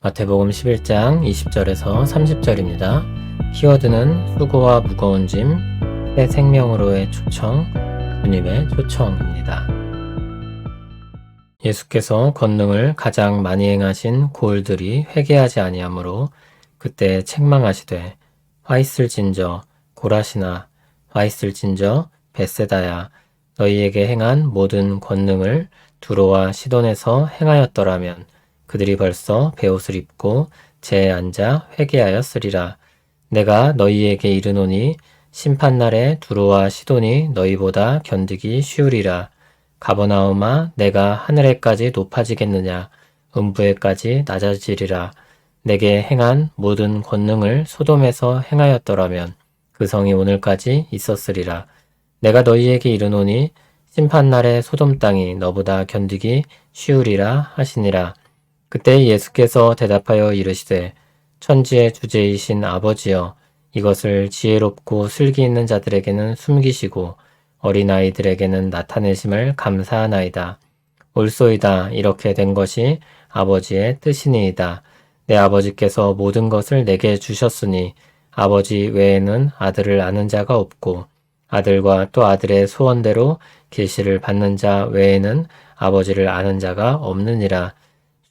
마태복음 11장 20절에서 30절입니다. 키워드는 수고와 무거운 짐, 새 생명으로의 초청, 주님의 초청입니다. 예수께서 권능을 가장 많이 행하신 고을들이 회개하지 아니하므로 그때 책망하시되 화 있을진저 고라시나 화 있을진저 베세다야 너희에게 행한 모든 권능을 두로와 시돈에서 행하였더라면 그들이 벌써 베옷을 입고 재에 앉아 회개하였으리라. 내가 너희에게 이르노니 심판날에 두로와 시돈이 너희보다 견디기 쉬우리라. 가버나움아 내가 하늘에까지 높아지겠느냐 음부에까지 낮아지리라. 내게 행한 모든 권능을 소돔에서 행하였더라면 그 성이 오늘까지 있었으리라. 내가 너희에게 이르노니 심판날에 소돔 땅이 너보다 견디기 쉬우리라 하시니라. 그때 예수께서 대답하여 이르시되 천지의 주제이신 아버지여 이것을 지혜롭고 슬기 있는 자들에게는 숨기시고 어린아이들에게는 나타내심을 감사하나이다. 옳소이다 이렇게 된 것이 아버지의 뜻이니이다. 내 아버지께서 모든 것을 내게 주셨으니 아버지 외에는 아들을 아는 자가 없고 아들과 또 아들의 소원대로 계시를 받는 자 외에는 아버지를 아는 자가 없느니라.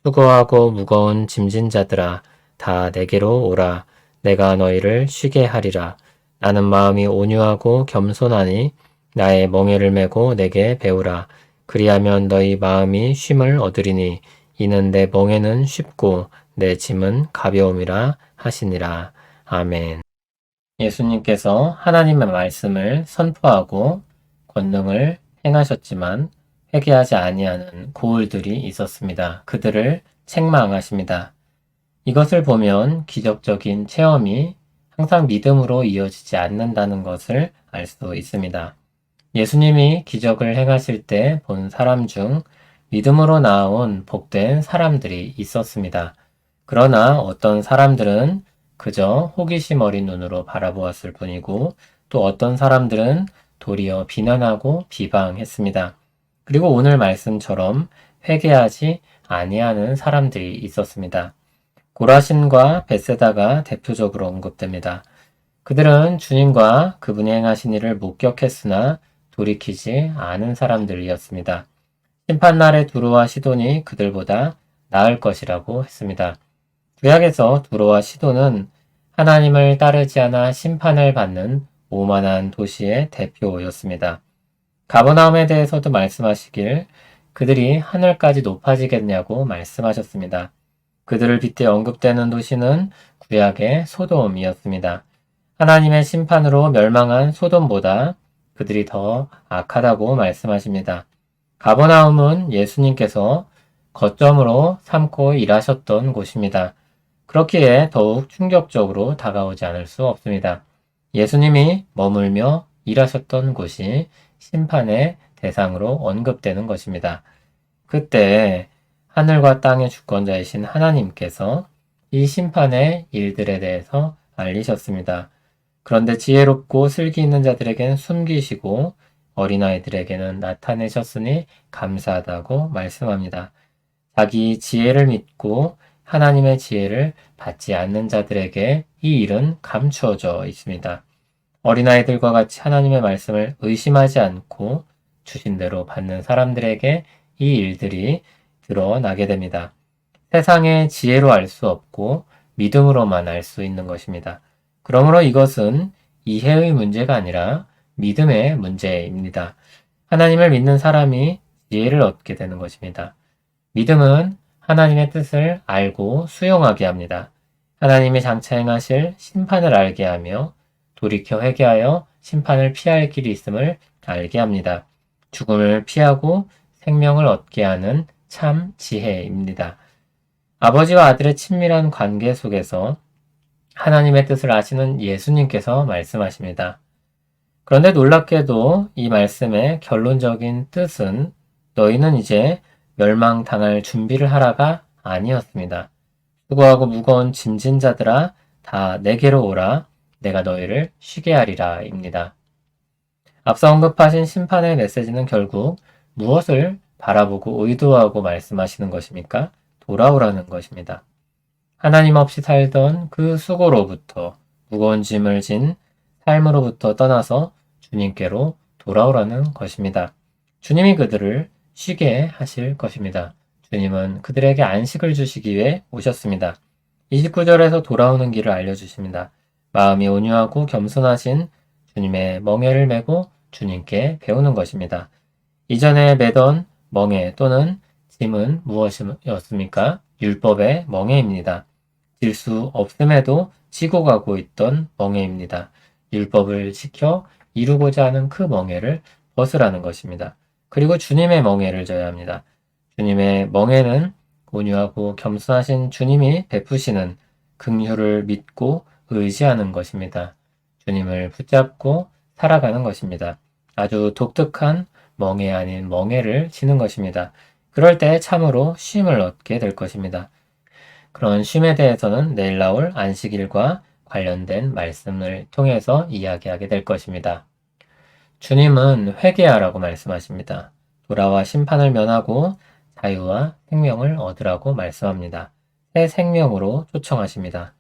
수고하고 무거운 짐진 자들아 다 내게로 오라. 내가 너희를 쉬게 하리라. 나는 마음이 온유하고 겸손하니 나의 멍에를 메고 내게 배우라. 그리하면 너희 마음이 쉼을 얻으리니 이는 내 멍에는 쉽고 내 짐은 가벼움이라 하시니라. 아멘. 예수님께서 하나님의 말씀을 선포하고 권능을 행하셨지만 회개하지 아니하는 고울들이 있었습니다. 그들을 책망하십니다. 이것을 보면 기적적인 체험이 항상 믿음으로 이어지지 않는다는 것을 알 수 있습니다. 예수님이 기적을 행하실 때 본 사람 중 믿음으로 나온 복된 사람들이 있었습니다. 그러나 어떤 사람들은 그저 호기심 어린 눈으로 바라보았을 뿐이고 또 어떤 사람들은 도리어 비난하고 비방했습니다. 그리고 오늘 말씀처럼 회개하지 아니하는 사람들이 있었습니다. 고라신과 베세다가 대표적으로 언급됩니다. 그들은 주님과 그분이 행하신 일을 목격했으나 돌이키지 않은 사람들이었습니다. 심판날에 두로와 시돈이 그들보다 나을 것이라고 했습니다. 구약에서 두로와 시돈은 하나님을 따르지 않아 심판을 받는 오만한 도시의 대표였습니다. 가버나움에 대해서도 말씀하시길 그들이 하늘까지 높아지겠냐고 말씀하셨습니다. 그들을 빗대 언급되는 도시는 구약의 소돔이었습니다. 하나님의 심판으로 멸망한 소돔보다 그들이 더 악하다고 말씀하십니다. 가버나움은 예수님께서 거점으로 삼고 일하셨던 곳입니다. 그렇기에 더욱 충격적으로 다가오지 않을 수 없습니다. 예수님이 머물며 일하셨던 곳이 심판의 대상으로 언급되는 것입니다. 그때 하늘과 땅의 주권자이신 하나님께서 이 심판의 일들에 대해서 알리셨습니다. 그런데 지혜롭고 슬기 있는 자들에게는 숨기시고 어린아이들에게는 나타내셨으니 감사하다고 말씀합니다. 자기 지혜를 믿고 하나님의 지혜를 받지 않는 자들에게 이 일은 감추어져 있습니다. 어린아이들과 같이 하나님의 말씀을 의심하지 않고 주신 대로 받는 사람들에게 이 일들이 드러나게 됩니다. 세상의 지혜로 알 수 없고 믿음으로만 알 수 있는 것입니다. 그러므로 이것은 이해의 문제가 아니라 믿음의 문제입니다. 하나님을 믿는 사람이 지혜를 얻게 되는 것입니다. 믿음은 하나님의 뜻을 알고 수용하게 합니다. 하나님이 장차 행하실 심판을 알게 하며 돌이켜 회개하여 심판을 피할 길이 있음을 알게 합니다. 죽음을 피하고 생명을 얻게 하는 참 지혜입니다. 아버지와 아들의 친밀한 관계 속에서 하나님의 뜻을 아시는 예수님께서 말씀하십니다. 그런데 놀랍게도 이 말씀의 결론적인 뜻은 너희는 이제 멸망당할 준비를 하라가 아니었습니다. 수고하고 무거운 짐진 자들아 다 내게로 오라 내가 너희를 쉬게 하리라입니다. 앞서 언급하신 심판의 메시지는 결국 무엇을 바라보고 의도하고 말씀하시는 것입니까? 돌아오라는 것입니다. 하나님 없이 살던 그 수고로부터 무거운 짐을 진 삶으로부터 떠나서 주님께로 돌아오라는 것입니다. 주님이 그들을 쉬게 하실 것입니다. 주님은 그들에게 안식을 주시기 위해 오셨습니다. 29절에서 돌아오는 길을 알려주십니다. 마음이 온유하고 겸손하신 주님의 멍에를 메고 주님께 배우는 것입니다. 이전에 매던 멍에 또는 짐은 무엇이었습니까? 율법의 멍에입니다. 질 수 없음에도 지고 가고 있던 멍에입니다. 율법을 지켜 이루고자 하는 그 멍에를 벗으라는 것입니다. 그리고 주님의 멍에를 져야 합니다. 주님의 멍에는 온유하고 겸손하신 주님이 베푸시는 긍휼을 믿고 의지하는 것입니다. 주님을 붙잡고 살아가는 것입니다. 아주 독특한 멍에 아닌 멍에를 지는 것입니다. 그럴 때 참으로 쉼을 얻게 될 것입니다. 그런 쉼에 대해서는 내일 나올 안식일과 관련된 말씀을 통해서 이야기하게 될 것입니다. 주님은 회개하라고 말씀하십니다. 돌아와 심판을 면하고 자유와 생명을 얻으라고 말씀합니다. 새 생명으로 초청하십니다.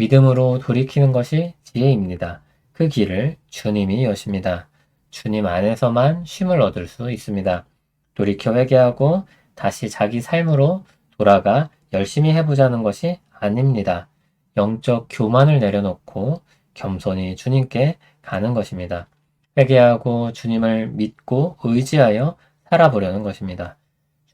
믿음으로 돌이키는 것이 지혜입니다. 그 길을 주님이 여십니다. 주님 안에서만 쉼을 얻을 수 있습니다. 돌이켜 회개하고 다시 자기 삶으로 돌아가 열심히 해보자는 것이 아닙니다. 영적 교만을 내려놓고 겸손히 주님께 가는 것입니다. 회개하고 주님을 믿고 의지하여 살아보려는 것입니다.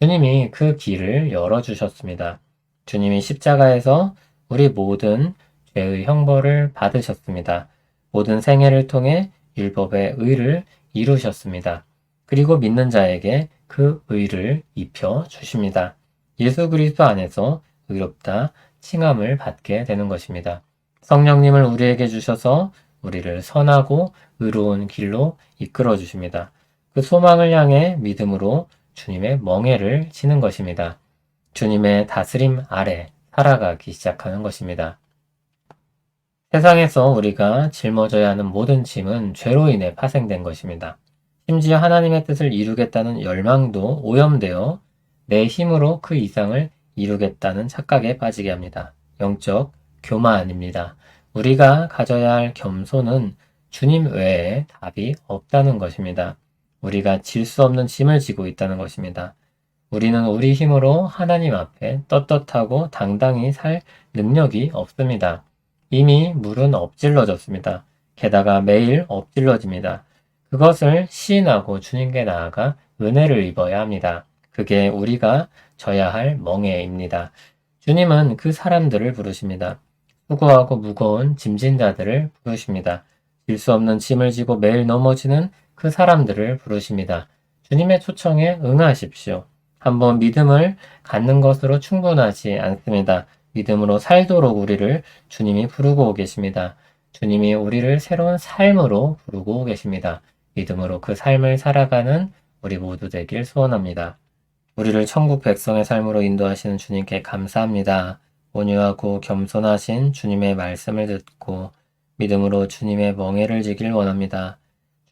주님이 그 길을 열어주셨습니다. 주님이 십자가에서 우리 모든 죄의 형벌을 받으셨습니다. 모든 생애를 통해 율법의 의를 이루셨습니다. 그리고 믿는 자에게 그 의를 입혀 주십니다. 예수 그리스도 안에서 의롭다 칭함을 받게 되는 것입니다. 성령님을 우리에게 주셔서 우리를 선하고 의로운 길로 이끌어 주십니다. 그 소망을 향해 믿음으로 주님의 멍에를 치는 것입니다. 주님의 다스림 아래 살아가기 시작하는 것입니다. 세상에서 우리가 짊어져야 하는 모든 짐은 죄로 인해 파생된 것입니다. 심지어 하나님의 뜻을 이루겠다는 열망도 오염되어 내 힘으로 그 이상을 이루겠다는 착각에 빠지게 합니다. 영적 교만입니다. 우리가 가져야 할 겸손은 주님 외에 답이 없다는 것입니다. 우리가 질 수 없는 짐을 지고 있다는 것입니다. 우리는 우리 힘으로 하나님 앞에 떳떳하고 당당히 살 능력이 없습니다. 이미 물은 엎질러졌습니다. 게다가 매일 엎질러집니다. 그것을 시인하고 주님께 나아가 은혜를 입어야 합니다. 그게 우리가 져야 할 멍에입니다. 주님은 그 사람들을 부르십니다. 수고하고 무거운 짐진 자들을 부르십니다. 질 수 없는 짐을 지고 매일 넘어지는 그 사람들을 부르십니다. 주님의 초청에 응하십시오. 한번 믿음을 갖는 것으로 충분하지 않습니다. 믿음으로 살도록 우리를 주님이 부르고 계십니다. 주님이 우리를 새로운 삶으로 부르고 계십니다. 믿음으로 그 삶을 살아가는 우리 모두 되길 소원합니다. 우리를 천국 백성의 삶으로 인도하시는 주님께 감사합니다. 온유하고 겸손하신 주님의 말씀을 듣고 믿음으로 주님의 멍에를 지길 원합니다.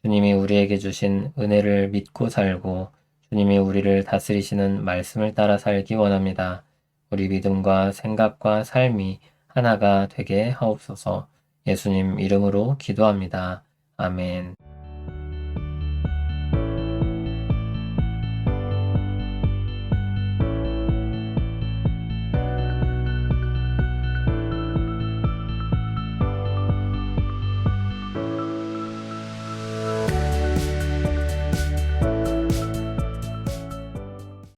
주님이 우리에게 주신 은혜를 믿고 살고 주님이 우리를 다스리시는 말씀을 따라 살기 원합니다. 우리 믿음과 생각과 삶이 하나가 되게 하옵소서 예수님 이름으로 기도합니다. 아멘.